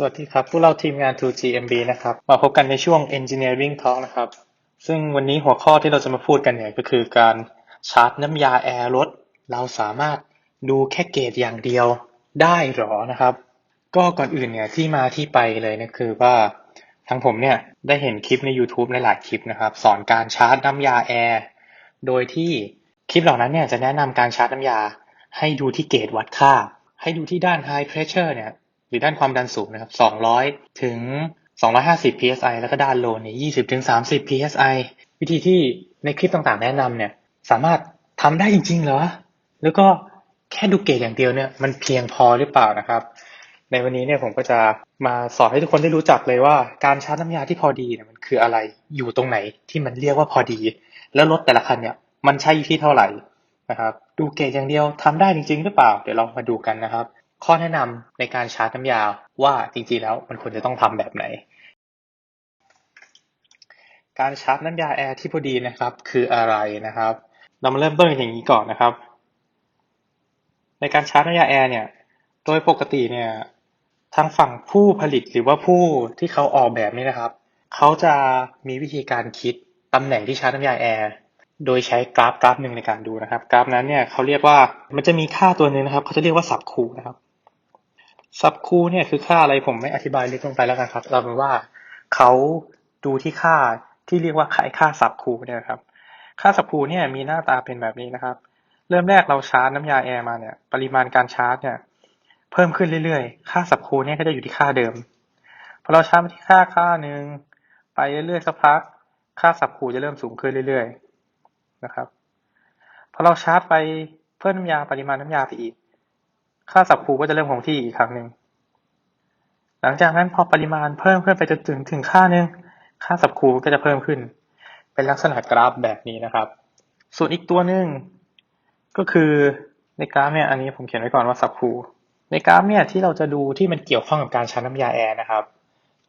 สวัสดีครับ พวกเราทีมงาน 2GMB นะครับ มาพบกันในช่วง Engineering Talk นะครับ ซึ่งวันนี้หัวข้อที่เราจะมาพูดกันเนี่ยก็คือการชาร์จน้ำยาแอร์รถ เราสามารถดูแค่เกจอย่างเดียวได้หรอนะครับ ก็ก่อนอื่นเนี่ยที่มาที่ไปเลยนี่ยคือว่าทางผมเนี่ยได้เห็นคลิปใน YouTube ในหลายคลิปนะครับ สอนการชาร์จน้ำยาแอร์โดยที่คลิปเหล่านั้นเนี่ยจะแนะนำการชาร์จน้ำยา ให้ดูที่เกจวัดค่า ให้ดูที่ด้าน High Pressure เนี่ย หรือด้านความดันสูงนะครับ 200 ถึง 250 psi แล้วก็ด้านโลเนี่ย20 ถึง 30 psi วิธีที่ในคลิปต่างๆ แนะนำเนี่ย สามารถทำได้จริงๆเหรอ แล้วก็แค่ดูเกจอย่างเดียวเนี่ย มันเพียงพอหรือเปล่านะครับ ในวันนี้เนี่ยผมก็จะมาสอนให้ทุกคนได้รู้จักเลยว่า การชาร์จน้ำยาที่พอดีเนี่ยมันคืออะไร อยู่ตรงไหนที่มันเรียกว่าพอดี แล้วรถแต่ละคันเนี่ย มันใช้อยู่ที่เท่าไหร่นะครับ ดูเกจอย่างเดียวทำได้จริงๆ หรือเปล่า เดี๋ยวเรามาดูกันนะครับ ข้อแนะนำในการชาร์จน้ำยาว่าจริงๆแล้วมันควรจะต้องทำแบบไหน การชาร์จน้ำยาแอร์ที่พอดีนะครับ คืออะไรนะครับ เรามาเริ่มต้นกันอย่างนี้ก่อนนะครับ ในการชาร์จน้ำยาแอร์เนี่ยโดยปกติเนี่ยทางฝั่งผู้ผลิตหรือว่าผู้ที่เขาออกแบบนี่นะครับ เขาจะมีวิธีการคิดตำแหน่งที่ชาร์จน้ำยาแอร์โดยใช้กราฟกราฟหนึ่งในการดูนะครับ กราฟนั้นเนี่ยเขาเรียกว่ามันจะมีค่าตัวหนึ่งนะครับ เขาจะเรียกว่าสับคูนะครับ สับคูเนี่ยคือค่าอะไรผมไม่อธิบายลึกลงไปแล้วกันครับ เราเป็นว่าเขาดูที่ค่าที่เรียกว่าค่าค่าสับคูเนี่ยครับ ค่าสับคูเนี่ยมีหน้าตาเป็นแบบนี้นะครับ เริ่มแรกเราชาร์จน้ำยาแอร์มาเนี่ย ปริมาณการชาร์จเนี่ยเพิ่มขึ้นเรื่อยๆ ค่าสับคูเนี่ยก็จะอยู่ที่ค่าเดิม พอเราชาร์จมาที่ค่าค่าหนึ่งไปเรื่อยๆสักพัก ค่าสับคูจะเริ่มสูงขึ้นเรื่อยๆ นะครับ พอเราชาร์จไปเพิ่มน้ำยาปริมาณน้ำยาไปอีก ค่าสับคูก็จะเริ่มคงที่อีกครั้งหนึ่ง หลังจากนั้นพอปริมาณเพิ่มขึ้นไปจนถึงถึงค่าหนึ่งค่าสับคูก็จะเพิ่มขึ้น เป็นลักษณะกราฟแบบนี้นะครับ ส่วนอีกตัวหนึ่งก็คือในกราฟเนี่ยอันนี้ผมเขียนไว้ก่อนว่าสับคูในกราฟเนี่ยที่เราจะดูที่มันเกี่ยวข้องกับการชาร์จน้ำยาแอร์นะครับ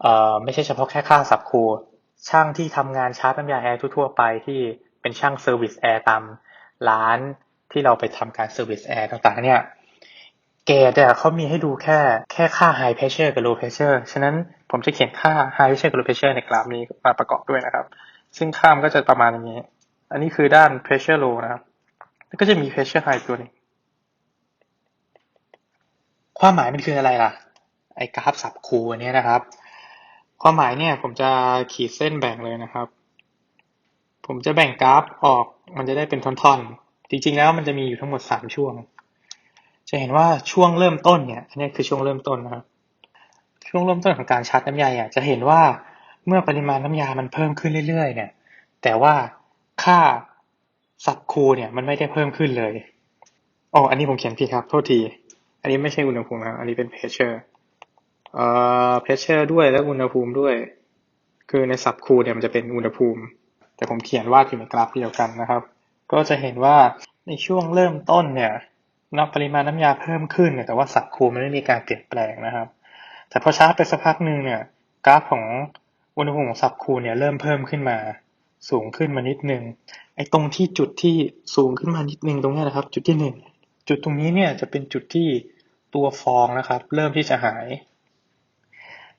เอ่อไม่ใช่เฉพาะแค่ค่าสับคูช่างที่ทำงานชาร์จน้ำยาแอร์ทั่วๆไปที่เป็นช่างเซอร์วิสแอร์ตามร้านที่เราไปทำการเซอร์วิสแอร์ต่างๆเนี่ย เกจเนี่ยเขามีให้ดูแค่แค่ค่า high pressure กับ low pressure ฉะนั้นผมจะเขียนค่า high pressure กับ low pressure ในกราฟนี้มาประกอบด้วยนะครับ ซึ่งค่ามันก็จะประมาณอย่างนี้ อันนี้คือด้าน pressure low นะครับ แล้วก็จะมี pressure high ตัวหนึงความหมายมันคืออะไรล่ะ ไอ้กราฟสับคูอันเนี้ยนะครับ ความหมายเนี่ยผมจะขีดเส้นแบ่งเลยนะครับ ผมจะแบ่งกราฟออกมันจะได้เป็นท่อนๆ จริงๆแล้วมันจะมีอยู่ทั้งหมดสามช่วง จะเห็นว่าช่วงเริ่มต้นเนี่ย อันนี้คือช่วงเริ่มต้นนะครับ ช่วงเริ่มต้นของการชาร์จน้ำยาอะจะเห็นว่าเมื่อปริมาณน้ำยามันเพิ่มขึ้นเรื่อย ๆ เนี่ย แต่ว่าค่าสับคูเนี่ยมันไม่ได้เพิ่มขึ้นเลยอ๋ออันนี้ผมเขียนผิดครับ โทษที อันนี้ไม่ใช่อุณหภูมิครับ อันนี้เป็น pressure เอ่อ pressure ด้วยและอุณหภูมิด้วย คือในสับคูเนี่ยมันจะเป็นอุณหภูมิ แต่ผมเขียนวาดอยู่ในกราฟเดียวกันนะครับ ก็จะเห็นว่าในช่วงเริ่มต้นเนี่ย นับปริมาณน้ำยาเพิ่มขึ้นเนี่ยแต่ว่าสับคูมันไม่มีการเปลี่ยนแปลงนะครับ แต่พอชาร์จไปสักพักหนึ่งเนี่ยกราฟของอุณหภูมิของสับคูเนี่ยเริ่มเพิ่มขึ้นมา สูงขึ้นมานิดนึงไอ้ตรงที่จุดที่สูงขึ้นมานิดนึงตรงนี้นะครับ จุดที่หนึ่งจุดตรงนี้เนี่ยจะเป็นจุดที่ตัวฟองนะครับ เริ่มที่จะหาย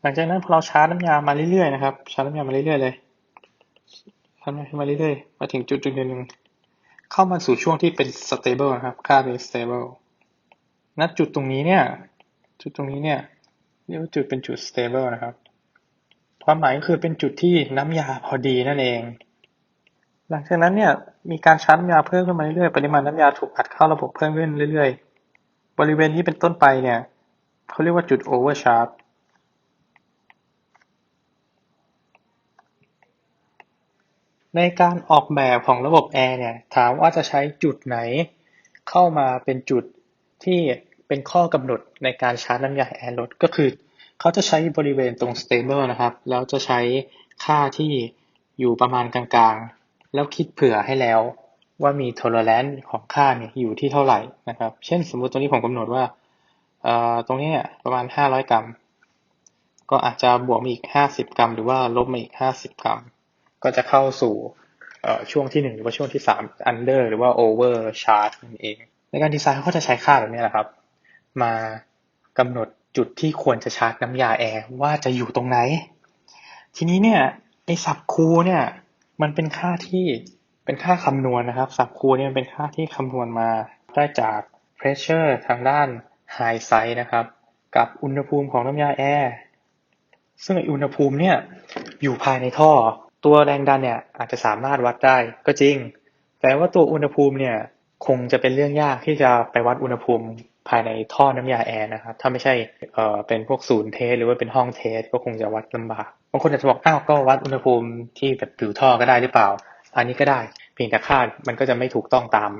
หลังจากนั้นพอเราชาร์จน้ำยามาเรื่อยๆนะครับชาร์จน้ำยามาเรื่อยๆเลยชาร์จมาเรื่อยๆมาถึงจุดจุดหนึ่ง เข้ามาสู่ช่วงที่เป็น stable นะครับ ค่าเป็น stable ณจุดตรงนี้เนี่ย จุดตรงนี้เนี่ยเรียกว่าจุดเป็นจุด stable นะครับ ความหมายก็คือเป็นจุดที่น้ำยาพอดีนั่นเอง หลังจากนั้นเนี่ย มีการชาร์จน้ำยาเพิ่มขึ้นมาเรื่อยๆ ปริมาณน้ำยาถูกอัดเข้าระบบเพิ่มขึ้นเรื่อยๆ บริเวณนี้เป็นต้นไปเนี่ยเขาเรียกว่าจุด overcharge ในการออกแบบของระบบแอร์เนี่ยถามว่าจะใช้จุดไหน เข้ามาเป็นจุดที่เป็นข้อกำหนดในการชาร์จน้ำยาแอร์รถก็คือ เขาจะใช้บริเวณตรง stable นะครับ แล้วจะใช้ค่าที่อยู่ประมาณกลางๆ แล้วคิดเผื่อให้แล้วว่ามี tolerance ของค่าเนี่ยอยู่ที่เท่าไหร่นะครับ เช่นสมมุติตรงนี้ผมกำหนดว่าเอ่อตรงนี้ประมาณ 500 กรัม ก็อาจจะบวกมาอีก 50 กรัม หรือว่าลบมาอีก 50 กรัม ก็จะเข้าสู่ช่วงที่หนึ่งหรือว่าช่วงที่สาม under หรือว่า over charge นั่นเอง ในการดีไซน์เขาก็จะใช้ค่าแบบนี้แหละครับ มากำหนดจุดที่ควรจะชาร์จน้ำยาแอร์ว่าจะอยู่ตรงไหน ทีนี้เนี่ยไอสับคูเนี่ยมันเป็นค่าที่เป็นค่าคำนวณนะครับ สับคูเนี่ยเป็นค่าที่คำนวณมาได้จาก pressure ทางด้าน high side นะครับ กับอุณหภูมิของน้ำยาแอร์ซึ่งอุณหภูมิเนี่ยอยู่ภายในท่อ ตัวแรงดันเนี่ยอาจจะสามารถวัดได้ก็จริง แต่ว่าตัวอุณหภูมิเนี่ยคงจะเป็นเรื่องยากที่จะไปวัดอุณหภูมิภายในท่อน้ำยาแอร์นะครับ ถ้าไม่ใช่เอ่อเป็นพวกศูนย์เทสหรือว่าเป็นห้องเทสก็คงจะวัดลำบากบางคนอาจจะบอกอ้าวก็วัดอุณหภูมิที่แบบผิวท่อก็ได้หรือเปล่า อันนี้ก็ได้ เพียงแต่ค่ามันก็จะไม่ถูกต้องตาม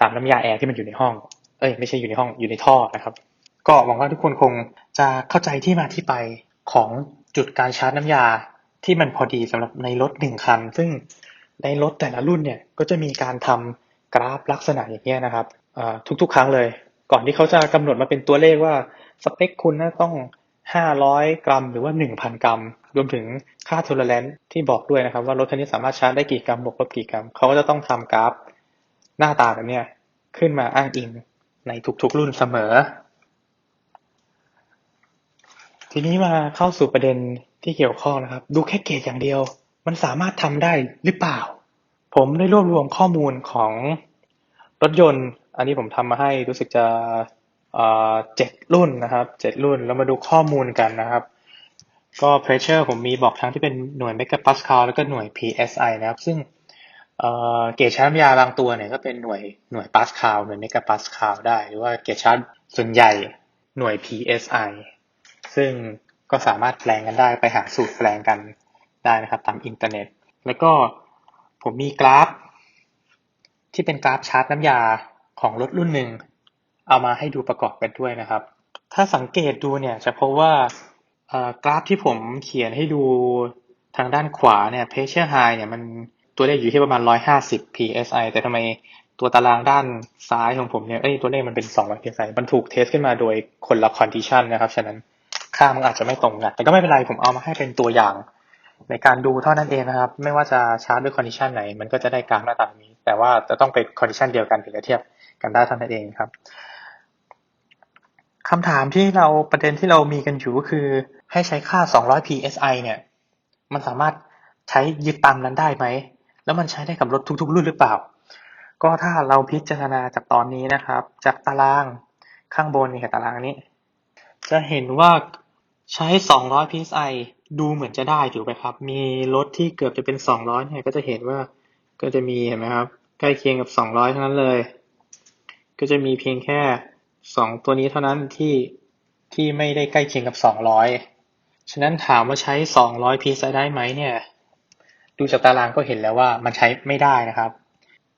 ตามน้ำยาแอร์ที่มันอยู่ในห้อง เอ้ยไม่ใช่อยู่ในห้องอยู่ในท่อนะครับ ก็หวังว่าทุกคนคงจะเข้าใจที่มาที่ไปของจุดการชาร์จน้ำยา ที่มันพอดีสำหรับในรถหนึ่งคัน ซึ่งในรถแต่ละรุ่นเนี่ยก็จะมีการทำกราฟลักษณะอย่างนี้ยนะครับทุกๆ ครั้งเลย ก่อนที่เขาจะกำหนดมาเป็นตัวเลขว่าสเปคคุณนะต้อง 500 กรัม หรือว่า 1,000 กรัม รวมถึงค่าท o l e r a n c e ที่บอกด้วยนะครับ ว่ารถคันนี้สามารถชาร์จได้กี่กรัมบวกลบกี่กรัม เขาก็จะต้องทำกราฟหน้าตาแบบนี้ขึ้นมาอ้างอิงในทุกๆ รุ่นเสมอ ทีนี้มาเข้าสู่ประเด็น ที่เกี่ยวข้องนะครับ ดูแค่เกจอย่างเดียว มันสามารถทำได้หรือเปล่า ผมได้รวบรวมข้อมูลของรถยนต์ อันนี้ผมทำมาให้รู้สึกจะเจ็ดรุ่นนะครับเจ็ดรุ่นแล้วมาดูข้อมูลกันนะครับ ก็ pressure ผมมีบอกทั้งที่เป็นหน่วย megapascal แล้วก็หน่วย psi นะครับ ซึ่งเกจชาร์จน้ำยาบางตัวเนี่ยก็เป็นหน่วยหน่วย pascal หน่วย megapascal ได้ หรือว่าเกจชาร์จส่วนใหญ่หน่วย psi ซึ่ง ก็สามารถแปลงกันได้ไปหาสูตรแปลงกันได้นะครับตามอินเทอร์เน็ต แล้วก็ผมมีกราฟ ที่เป็นกราฟชาร์จน้ำยาของรถรุ่นหนึ่งเอามาให้ดูประกอบกันด้วยนะครับ ถ้าสังเกตดูเนี่ยจะพบว่ากราฟที่ผมเขียนให้ดูทางด้านขวาเนี่ย pressure high เนี่ยมันตัวเลขอยู่ที่ประมาณ 150 psi แต่ทำไมตัวตารางด้านซ้ายของผมเนี่ย เอ้ย ตัวเลขมันเป็น 200 psi มันถูกเทสขึ้นมาโดยคนละ condition นะครับ ฉะนั้น ค่ามันอาจจะไม่ตรงกันแต่ก็ไม่เป็นไรผมเอามาให้เป็นตัวอย่าง ในการดูเท่านั้นเองนะครับ ไม่ว่าจะชาร์จด้วย condition ไหน มันก็จะได้กราฟหน้าตาแบบนี้ แต่ว่าจะต้องเป็น condition เดียวกันถึงจะเทียบกันได้เท่านั้นเองครับคำถามที่เราประเด็นที่เรามีกันอยู่ก็คือให้ใช้ค่า 200 psi เนี่ย มันสามารถใช้ยึดตามนั้นได้ไหม แล้วมันใช้ได้กับรถทุก ๆ รุ่นหรือเปล่า ก็ถ้าเราพิจารณาจากตอนนี้นะครับ จากตารางข้างบนนี่ค่ตารางนี้ จะเห็นว่าใช้ 200 psi ดูเหมือนจะได้ถูกไหมครับ มีรถที่เกือบจะเป็น 200 เนี่ย ก็จะเห็นว่าก็จะมีเห็นไหมครับ ใกล้เคียงกับ 200เท่านั้นเลย ก็จะมีเพียงแค่สองตัวนี้เท่านั้นที่ที่ไม่ได้ใกล้เคียงกับสองร้อยฉะนั้นถามว่าใช้สองร้อยพีซได้ไหมเนี่ย ดูจากตารางก็เห็นแล้วว่ามันใช้ไม่ได้นะครับ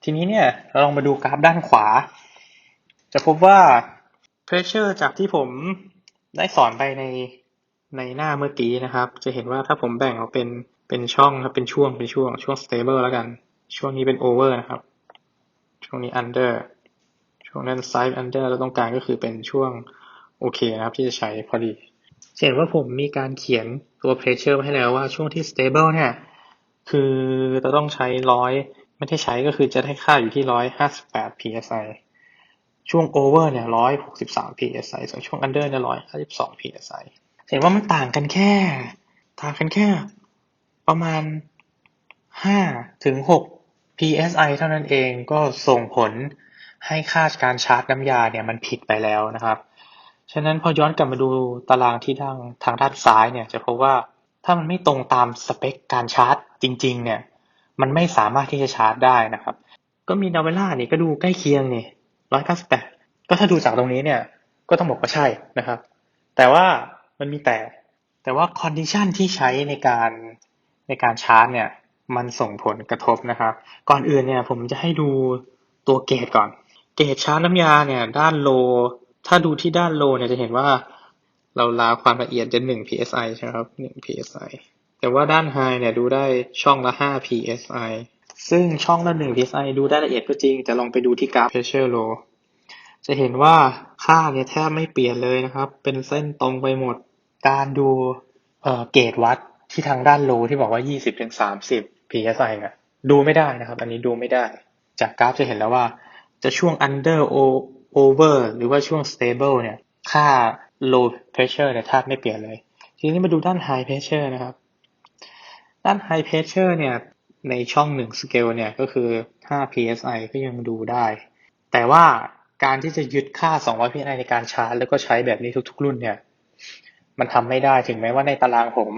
ทีนี้เนี่ยเราลองมาดูกราฟด้านขวา จะพบว่า pressure จากที่ผม ได้สอนไปในในหน้าเมื่อกี้นะครับ จะเห็นว่าถ้าผมแบ่งออกเป็นเป็นช่องครับเป็นช่วงเป็นช่วงช่วง stable แล้วกัน ช่วงนี้เป็น over นะครับ ช่วงนี้ under ช่วงนั้นไซส์อันเดอร์เราต้องการก็คือเป็นช่วงโอเคนะครับ ที่จะใช้พอดีเห็นว่าผมมีการเขียนตัว pressure ไว้ให้แล้วว่าช่วงที่ stable เนี่ยคือเราต้องใช้ร้อยไม่ได้ใช้ก็คือจะได้ค่าอยู่ที่ร้อยห้าสิบแปด psi ช่วง over เนี่ยร้อยหกสิบสาม psi ส่วนช่วง under เนี่ยร้อยห้าสิบสอง psi เห็นว่ามันต่างกันแค่ ต่างกันแค่ ประมาณห้าถึงหก psi เท่านั้นเองก็ส่งผลให้ค่าการชาร์จน้ำยาเนี่ยมันผิดไปแล้วนะครับ ฉะนั้นพอย้อนกลับมาดูตารางที่ทางทางด้านซ้ายเนี่ยจะพบว่าถ้ามันไม่ตรงตามสเปคการชาร์จจริง ๆ เนี่ย มันไม่สามารถที่จะชาร์จได้นะครับ ก็มีนาเวล่านี่ก็ดูใกล้เคียงนี่ ร้อยเก้าสิบแปดก็ถ้าดูจากตรงนี้เนี่ยก็ต้องบอกว่าใช่นะครับ แต่ว่ามันมีแต่ แต่ว่าคอนดิชันที่ใช้ในการในการชาร์จเนี่ย มันส่งผลกระทบนะครับ ก่อนอื่นเนี่ยผมจะให้ดูตัวเกตก่อน เกจชาร์จน้ำยาเนี่ยด้านโล ถ้าดูที่ด้านโลเนี่ยจะเห็นว่าเราลาความละเอียดจะ1 psi ใช่ครับ1 psi แต่ว่าด้านไฮเนี่ยดูได้ช่องละ5 psi ซึ่งช่องละ1 psi ดูได้ละเอียดก็จริง แต่ลองไปดูที่กราฟ pressure low จะเห็นว่าค่าเนี่ยแทบไม่เปลี่ยนเลยนะครับ เป็นเส้นตรงไปหมด การดูเอ่อเกจวัดที่ทางด้านโลที่บอกว่า 20-30 psi เนี่ยดูไม่ได้นะครับ อันนี้ดูไม่ได้ จากกราฟจะเห็นแล้วว่า จะช่วง under over หรือว่าช่วง stable เนี่ย ค่า low pressure เนี่ยแทบไม่เปลี่ยนเลย ทีนี้มาดูด้าน high pressure นะครับ ด้าน high pressure เนี่ย ในช่องหนึ่ง scale เนี่ยก็คือ 5 psi ก็ยังดูได้ แต่ว่าการที่จะยึดค่า 200 psi ในการชาร์จ แล้วก็ใช้แบบนี้ทุกๆ รุ่นเนี่ย มันทำไม่ได้ถึงแม้ว่าในตารางผม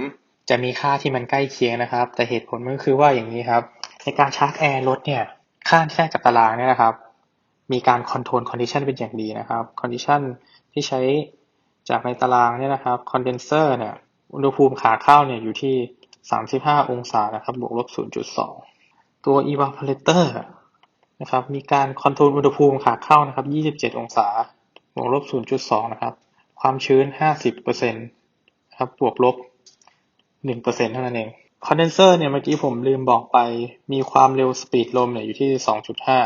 จะมีค่าที่มันใกล้เคียงนะครับ แต่เหตุผลมันก็คือว่าอย่างนี้ครับ ในการชาร์จแอร์รถเนี่ย ค่าที่ได้จากตารางเนี่ยนะครับ มีการคอนโทรลคอนดิชันเป็นอย่างดีนะครับคอนดิชันที่ใช้จากในตารางเนี่ยนะครับคอนเดนเซอร์เนี่ยอุณหภูมิขาเข้าเนี่ยอยู่ที่ 35 องศานะครับบวกลบ 0.2 ตัว evaporator นะครับมีการคอนโทรลอุณหภูมิขาเข้านะครับ 27 องศาบวกลบ 0.2 นะครับ ความชื้น 50%นะครับบวกลบ 1%เท่านั้นเองคอนเดนเซอร์เนี่ยเมื่อกี้ผมลืมบอกไปมีความเร็วสปีดลมเนี่ยอยู่ที่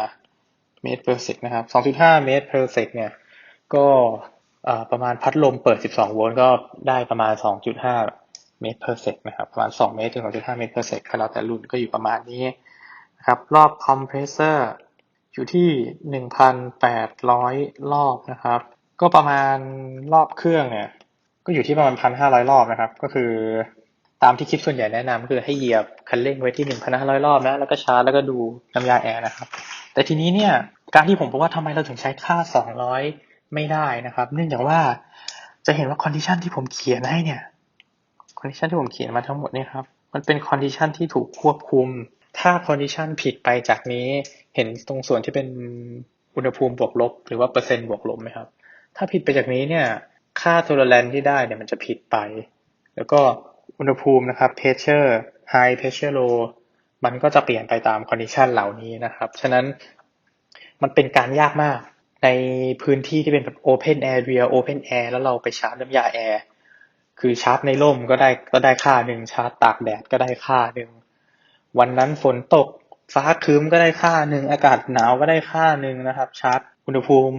2.5 เมตร per sec นะครับ 2.5 เมตร per sec เนี่ยก็ประมาณพัดลมเปิด 12 โวลต์ก็ได้ประมาณ 2.5 เมตร per sec นะครับประมาณ 2 เมตรถึง2.5 เมตร per sec แล้วแต่รุ่นก็อยู่ประมาณนี้นะครับรอบคอมเพรสเซอร์อยู่ที่ 1,800 รอบนะครับ ก็ประมาณรอบเครื่องเนี่ยก็อยู่ที่ประมาณ 1,500 รอบนะครับ ก็คือตามที่คลิปส่วนใหญ่แนะนำคือให้เหยียบคันเร่งไว้ที่ 1,500 รอบนะแล้วก็ชาร์จแล้วก็ดูน้ำยาแอร์นะครับ แต่ทีนี้เนี่ยการที่ผมบอกว่าทำไมเราถึงใช้ค่า 200 ไม่ได้นะครับ เนื่องจากว่าจะเห็นว่าคอนดิชันที่ผมเขียนให้เนี่ย อนดิชันที่ผมเขียนมาทั้งหมดเนี่ยครับ มันเป็นคอนดิชันที่ถูกควบคุม ถ้าคอนดิชันผิดไปจากนี้ เห็นตรงส่วนที่เป็นอุณหภูมิบวกลบ หรือว่าเปอร์เซ็นต์บวกลบไหมครับ ถ้าผิดไปจากนี้เนี่ย ค่าโทเลแรนที่ได้เนี่ยมันจะผิดไป แล้วก็อุณหภูมินะครับ pressure high pressure low มันก็จะเปลี่ยนไปตามคอนดิชันเหล่านี้นะครับ ฉะนั้นมันเป็นการยากมากในพื้นที่ที่เป็นแบบ open area open air แล้วเราไปชาร์จน้ำยาแอร์ คือชาร์จในร่มก็ได้ก็ได้ค่าหนึ่งชาร์จตากแดดก็ได้ค่าหนึ่งวันนั้นฝนตกฟ้าครึ้มก็ได้ค่าหนึ่งอากาศหนาวก็ได้ค่าหนึ่งนะครับ ชาร์จอุณหภูมิ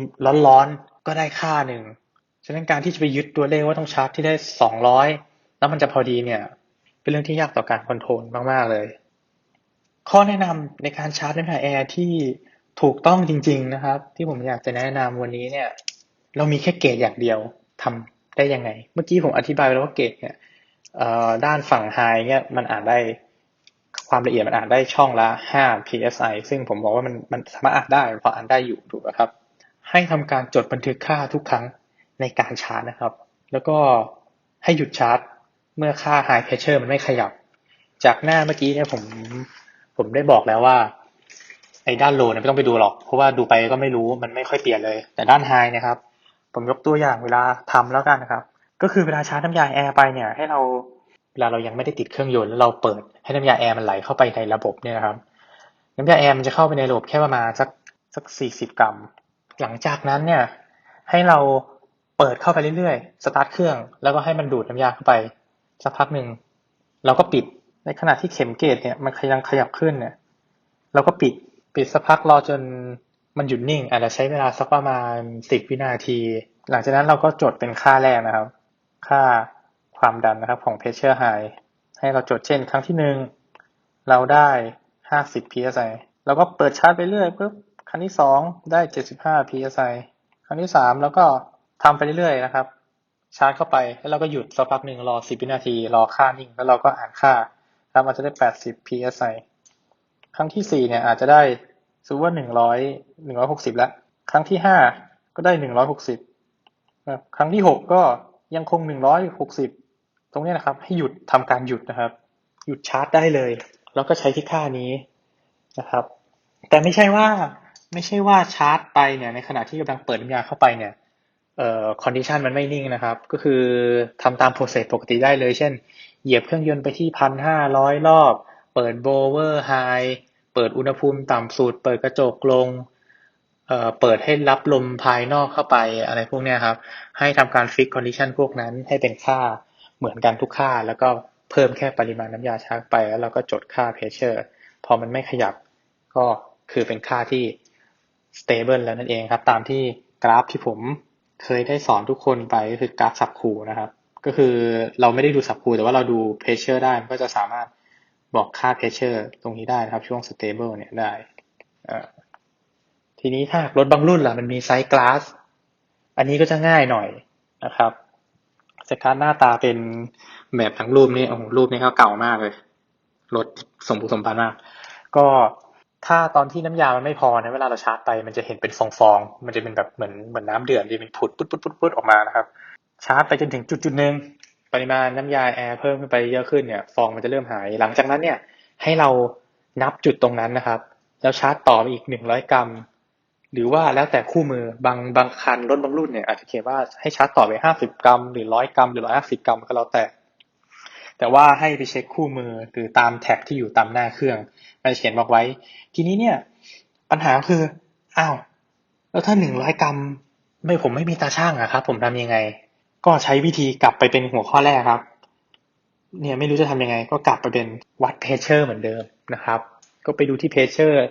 ร้อนๆก็ได้ค่าหนึ่งฉะนั้นการที่จะไปยึดตัวเลขว่าต้องชาร์จที่ได้สองร้อยแล้วมันจะพอดีเนี่ย เป็นเรื่องที่ยากต่อการคอนโทรลมากๆเลย ข้อแนะนำในการชาร์จน้ำยาแอร์ที่ถูกต้องจริง ๆนะครับ ที่ผมอยากจะแนะนำวันนี้เนี่ย เรามีแค่เกจอย่างเดียวทำ ได้ยังไง เมื่อกี้ผมอธิบายไปแล้วว่าเกจเนี่ยด้านฝั่งไฮเนี่ยมันอ่านได้ความละเอียดมันอ่านได้ช่องละ 5 psi ซึ่งผมบอกว่ามันมันสามารถอ่านได้พราะอ่านได้อยู่ถูกไหมครับ ให้ทำการจดบันทึกค่าทุกครั้งในการชาร์จนะครับ แล้วก็ให้หยุดชาร์จ เมื่อค่า high pressure มันไม่ขยับ จากหน้าเมื่อกี้เนี่ยผมผมได้บอกแล้วว่าไอ้ด้าน low เนี่ยไม่ต้องไปดูหรอก เพราะว่าดูไปก็ไม่รู้มันไม่ค่อยเปลี่ยนเลย แต่ด้าน high นะครับ ผมยกตัวอย่างเวลาทำแล้วกันนะครับ ก็คือเวลาชาร์จน้ำยาแอร์ไปเนี่ยให้เราเวลาเรายังไม่ได้ติดเครื่องยนต์แล้วเราเปิดให้น้ำยาแอร์มันไหลเข้าไปในระบบเนี่ยนะครับ น้ำยาแอร์มันจะเข้าไปในระบบแค่ประมาณสักสักสี่สิบกรัม หลังจากนั้นเนี่ยให้เราเปิดเข้าไปเรื่อยๆ สตาร์ทเครื่อง แล้วก็ให้มันดูดน้ำยาเข้าไปสักพักหนึ่งเราก็ปิดในขณะที่เข็มเกจเนี่ยมันยังขยับขึ้นเนี่ยเราก็ปิดปิดสักพักรอจน มันหยุดนิ่ง อาจจะใช้เวลาสักประมาณสิบวินาที หลังจากนั้นเราก็จดเป็นค่าแรกนะครับ ค่าความดันนะครับของ pressure high ให้เราจดเช่น ครั้งที่หนึ่งเราได้ห้าสิบ psi เราก็เปิดชาร์จไปเรื่อยปุ๊บครั้งที่สองได้เจ็ดสิบห้า psi ครั้งที่สามแล้วก็ทำไปเรื่อยๆนะครับ ชาร์จเข้าไปแล้วเราก็หยุดสักพักหนึ่งรอสิบวินาที รอค่านิ่ง แล้วเราก็อ่านค่าครับอาจจะได้แปดสิบ psi ครั้งที่สี่เนี่ยอาจจะได้ สมมติว่าหนึ่งร้อยหนึ่งร้อยหกสิบแล้ว ครั้งที่ห้าก็ได้หนึ่งร้อยหกสิบครั้งที่หกก็ยังคงหนึ่งร้อยหกสิบตรงนี้นะครับ ให้หยุดทำการหยุดนะครับ หยุดชาร์จได้เลย แล้วก็ใช้ที่ค่านี้นะครับ แต่ไม่ใช่ว่าไม่ใช่ว่าชาร์จไปเนี่ยในขณะที่กำลังเปิดน้ำยาเข้าไปเนี่ยเอ่อคอนดิชันมันไม่นิ่งนะครับ ก็คือทำตามโปรเซสปกติได้เลย เช่น เหยียบเครื่องยนต์ไปที่พันห้าร้อยรอบ เปิดโบเวอร์ไฮ เปิดอุณหภูมิต่ำสุด เปิดกระจกลงเอ่อเปิดให้รับลมภายนอกเข้าไปอะไรพวกนี้ครับ ให้ทำการฟิกคอนดิชันพวกนั้นให้เป็นค่าเหมือนกันทุกค่า แล้วก็เพิ่มแค่ปริมาณน้ำยาชาร์จไป แล้วเราก็จดค่าเพชเชอร์พอมันไม่ขยับก็คือเป็นค่าที่ stable แล้วนั่นเองครับ ตามที่กราฟที่ผมเคยได้สอนทุกคนไปก็คือกราฟสับคูนะครับ ก็คือเราไม่ได้ดูสับคูแต่ว่าเราดูเพชเชอร์ได้มันก็จะสามารถ บอกค่าเพชเชอร์ตรงนี้ได้นะครับ ช่วง stable เนี่ยได้ ทีนี้ถ้ารถบางรุ่นล่ะ มันมีไซส์กลาส อันนี้ก็จะง่ายหน่อยนะครับสการ์ดหน้าตาเป็นแบบทั้งรูปนี้โอ้โหรูปนี้ก็เก่ามากเลย รถสมบูรณ์สมบันมาก ก็ถ้าตอนที่น้ำยามันไม่พอนะเวลาเราชาร์จไปมันจะเห็นเป็นฟองๆมันจะเป็นแบบเหมือนเหมือนน้ำเดือดจะเป็นผุดปุ๊ดปุ๊ดปุ๊ดปุ๊ดออกมานะครับ ชาร์จไปจนถึงจุดจุดหนึ่ง ปริมาณน้ำยาแอร์เพิ่มขึ้นไปเยอะขึ้นเนี่ย ฟองมันจะเริ่มหาย หลังจากนั้นเนี่ยให้เรานับจุดตรงนั้นนะครับ แล้วชาร์จต่อไปอีกหนึ่งร้อยกรัม หรือว่าแล้วแต่คู่มือบางบางคันรถบางรุ่นเนี่ยอาจจะเขียนว่าให้ชาร์จต่อไปห้าสิบกรัม หรือร้อยกรัมหรือร้อยห้าสิบกรัมก็แล้วแต่ แต่ว่าให้ไปเช็คคู่มือหรือตามแท็กที่อยู่ตามหน้าเครื่องมันจะเขียนบอกไว้ ทีนี้เนี่ย ปัญหาคืออ้าวแล้วถ้าหนึ่งร้อยกรัมไม่ผมไม่มีตาช่างอะครับ ผมทำยังไง ก็ใช้วิธีกลับไปเป็นหัวข้อแรกครับ เนี่ยไม่รู้จะทำยังไง ก็กลับไปเป็นวัดเพชเชอร์เหมือนเดิมนะครับ ก็ไปดูที่เพชเชอร์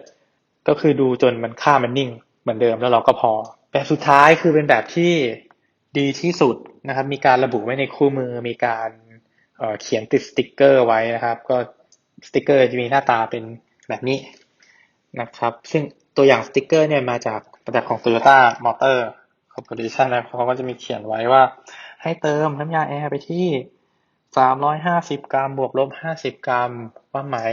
ก็คือดูจนมันค่ามันนิ่งเหมือนเดิมแล้วเราก็พอ แบบสุดท้ายคือเป็นแบบที่ดีที่สุดนะครับ มีการระบุไว้ในคู่มือ มีการเเขียนติดสติกเกอร์ไว้นะครับ ก็สติกเกอร์จะมีหน้าตาเป็นแบบนี้นะครับ ซึ่งตัวอย่างสติกเกอร์เนี่ยมาจากมาจากของ Toyota Motor Corporation นะเขาก็จะมีเขียนไว้ว่า ให้เติมน้ำยาแอร์ไปที่ 350 กรัม บวกลบ 50 กรัม ความหมาย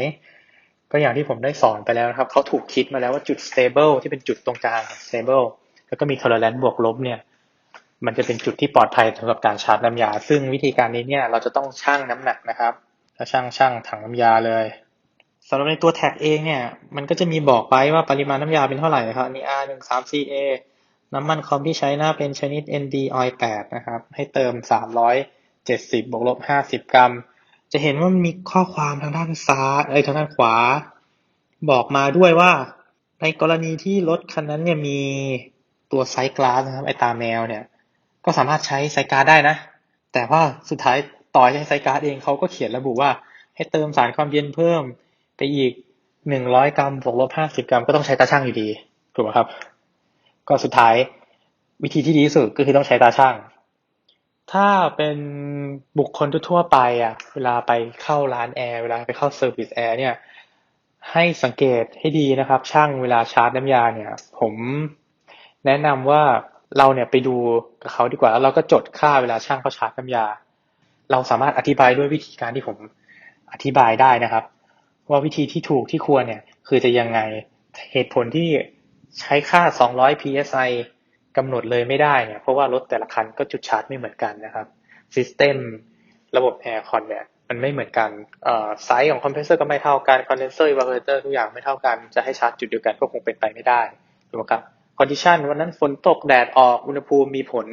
ก็อย่างที่ผมได้สอนไปแล้วนะครับ เขาถูกคิดมาแล้วว่าจุด stable ที่เป็นจุดตรงกลาง stable แล้วก็มี tolerance บวกลบเนี่ย มันจะเป็นจุดที่ปลอดภัยสำหรับการชาร์จน้ำยา ซึ่งวิธีการนี้เนี่ยเราจะต้องชั่งน้ำหนักนะครับแล้วชั่งชั่งถังน้ำยาเลยสำหรับในตัวแท็กเองเนี่ย มันก็จะมีบอกไว้ว่าปริมาณน้ำยาเป็นเท่าไหร่นะครับนี่ R หนึ่งสาม CA น้ำมันคอมที่ใช้หน้าเป็นชนิด ND oil 8 นะครับ ให้เติม 370 บวกลบ 50 กรัม จะเห็นว่ามีข้อความทางด้านซ้ายเอ้ยทางด้านขวา บอกมาด้วยว่า ในกรณีที่รถคันนั้นเนี่ยมีตัวไซส์กลาสนะครับ ไอตาแมวเนี่ย ก็สามารถใช้ไซการ์ได้นะ แต่ว่าสุดท้ายต่อใช้ไซการ์เองเขาก็เขียนระบุว่า ให้เติมสารความเย็นเพิ่มไปอีกหนึ่งร้อยกรัมบวกลบห้าสิบกรัม ก็ต้องใช้ตาช่างอยู่ดี ถูกไหมครับ ก็สุดท้ายวิธีที่ดีที่สุดก็คือต้องใช้ตาช่าง ถ้าเป็นบุคคลทั่วไปอะ เวลาไปเข้าร้านแอร์เวลาไปเข้าเซอร์วิสแอร์เนี่ย ให้สังเกตให้ดีนะครับ ช่างเวลาชาร์จน้ำยาเนี่ย ผมแนะนำว่าเราเนี่ยไปดูกับเขาดีกว่าแล้วเราก็จดค่าเวลาช่างเขาชาร์จน้ำยา เราสามารถอธิบายด้วยวิธีการที่ผมอธิบายได้นะครับ ว่าวิธีที่ถูกที่ควรเนี่ย คือจะยังไงเหตุผลที่ ใช้ค่า 200 psi กำหนดเลยไม่ได้เนี่ยเพราะว่ารถแต่ละคันก็จุดชาร์จไม่เหมือนกันนะครับซิสเต็มระบบแอร์คอนเนี่ยมันไม่เหมือนกันไซส์ของคอมเพรสเซอร์ก็ไม่เท่ากันคอนเดนเซอร์อีวาเวเตอร์ทุกอย่างไม่เท่ากันจะให้ชาร์จจุดเดียวกันก็คงเป็นไปไม่ได้ถูกไหมครับคอนดิชันวันนั้นฝนตกแดดออกอุณหภูมิมีผล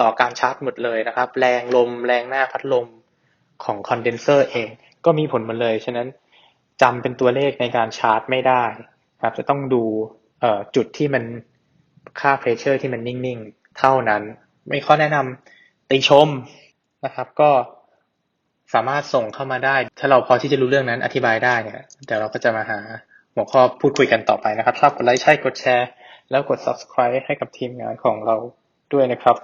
ต่อการชาร์จหมดเลยนะครับ แรงลมแรงหน้าพัดลมของคอนเดนเซอร์เองก็มีผลหมดเลย ฉะนั้นจำเป็นตัวเลขในการชาร์จไม่ได้ครับจะต้องดู จุดที่มันค่าเพรสเชอร์ที่มันนิ่งๆ เท่านั้น ไม่ข้อแนะนำติชมนะครับก็สามารถส่งเข้ามาได้ ถ้าเราพอที่จะรู้เรื่องนั้นอธิบายได้เนี่ยเดี๋ยวเราก็จะมาหาหัวข้อพูดคุยกันต่อไปนะครับถ้ากดไลค์ใช่กดแชร์ แล้วกด subscribe ให้กับทีมงานของเราด้วยนะครับ